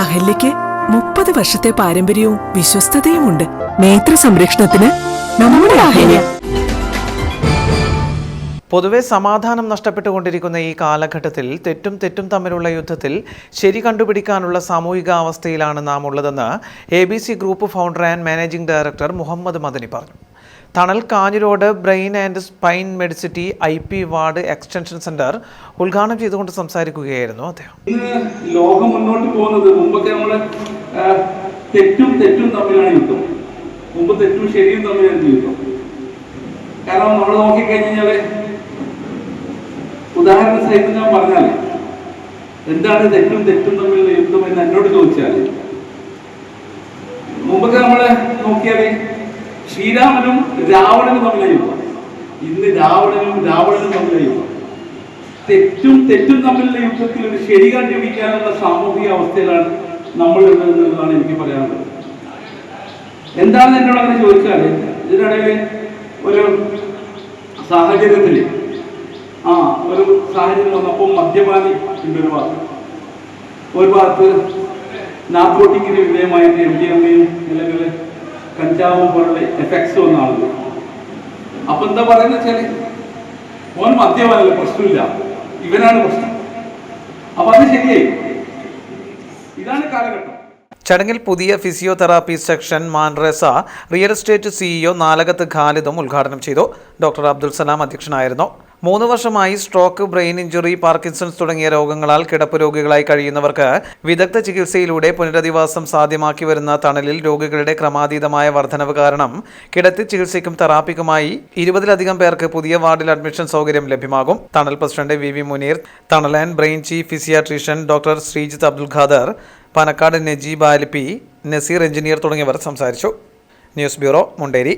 അഹല്യയ്ക്ക് മുപ്പത് വർഷത്തെ പാരമ്പര്യവും വിശ്വസ്തതയുമുണ്ട്. നേത്ര സംരക്ഷണത്തിന് നമ്മുടെ അഹല്യ. പൊതുവെ സമാധാനം നഷ്ടപ്പെട്ടുകൊണ്ടിരിക്കുന്ന ഈ കാലഘട്ടത്തിൽ തെറ്റും തെറ്റും തമ്മിലുള്ള യുദ്ധത്തിൽ ശരി കണ്ടുപിടിക്കാനുള്ള സാമൂഹിക അവസ്ഥയിലാണ് നാം ഉള്ളതെന്ന് A group founder and managing director Muhammad Madani പറഞ്ഞു. Thanal Kanhirode brain and spine medicity I P ward extension centre ഉദ്ഘാടനം ചെയ്തുകൊണ്ട് സംസാരിക്കുകയായിരുന്നു അദ്ദേഹം. ലോകം മുന്നോട്ട് പോകുന്നത് മുമ്പൊക്കെ നമ്മൾ തെറ്റും തെറ്റും തമ്മിലാണ് യുദ്ധം. മുമ്പ് തെറ്റും ശരിയും തമ്മിലാണ് യുദ്ധം. കാരണം നമ്മൾ നോക്കിക്കഴിഞ്ഞാൽ ഉദാഹരണ സഹിതം ഞാൻ പറഞ്ഞാൽ എന്താണ് തെറ്റും തെറ്റും തമ്മിലുള്ള യുദ്ധം എന്ന് എന്നോട് ചോദിച്ചാൽ മുമ്പൊക്കെ നമ്മൾ നോക്കിയാൽ ശ്രീരാമനും രാവണനും തമ്മിലെ യുദ്ധം. ഇന്ന് രാവണനും രാവണനും തമ്മിലെ യുദ്ധം. തെറ്റും തെറ്റും തമ്മിലുള്ള യുദ്ധത്തിൽ ഒരു ശരി കണ്ടുപിടിക്കാനുള്ള സാമൂഹിക അവസ്ഥയിലാണ് നമ്മൾ എന്നുള്ളതാണ് എനിക്ക് പറയാനുള്ളത്. എന്താണ് എന്നോട് അങ്ങനെ ചോദിച്ചാൽ ഇതിനിടയിൽ ഒരു സാഹചര്യത്തിൽ ആ ഒരു സാഹചര്യം വന്നപ്പോൾ മദ്യപാനി ഉണ്ട് ഒരു ഭാഗത്ത് ഒരു ഭാഗത്ത് നാർക്കോട്ടിക്കിന് വിധേയമായിട്ട് എം ഡി എമ്മയും അല്ലെങ്കിൽ കഞ്ചാവും പോലുള്ള എഫക്ട്സ് വന്ന ആളുകൾ അപ്പൊ എന്താ പറയുന്നത് വെച്ചാൽ ഓൻ മദ്യമല്ല പ്രശ്നമില്ല. ഇവനാണ് പ്രശ്നം. അപ്പൊ അത് ശരിയായി. ഇതാണ് കാലഘട്ടം. ചടങ്ങിൽ പുതിയ physiotherapy section Manresa real estate CEO Nalakath ഖാലിദും ഉദ്ഘാടനം ചെയ്തു. ഡോക്ടർ അബ്ദുൽ സലാം അധ്യക്ഷനായിരുന്നു. മൂന്ന് വർഷമായി സ്ട്രോക്ക് ബ്രെയിൻ ഇഞ്ചുറി പാർക്കിൻസൺസ് തുടങ്ങിയ രോഗങ്ങളാൽ കിടപ്പ് രോഗികളായി കഴിയുന്നവർക്ക് വിദഗ്ധ ചികിത്സയിലൂടെ പുനരധിവാസം സാധ്യമാക്കി വരുന്ന തണലിൽ രോഗികളുടെ ക്രമാതീതമായ വർധനവ് കാരണം കിടത്തി ചികിത്സയ്ക്കും തെറാപ്പിക്കുമായി ഇരുപതിലധികം പേർക്ക് പുതിയ വാർഡിൽ അഡ്മിഷൻ സൗകര്യം ലഭ്യമാകും. തണൽ president V V Muneer Thanal and brain chief physiatrician doctor Sreejith Abdul Khader Panakkad Najeeb Alippi Naseer engineer തുടങ്ങിയവർ സംസാരിച്ചു. News bureau Munderi.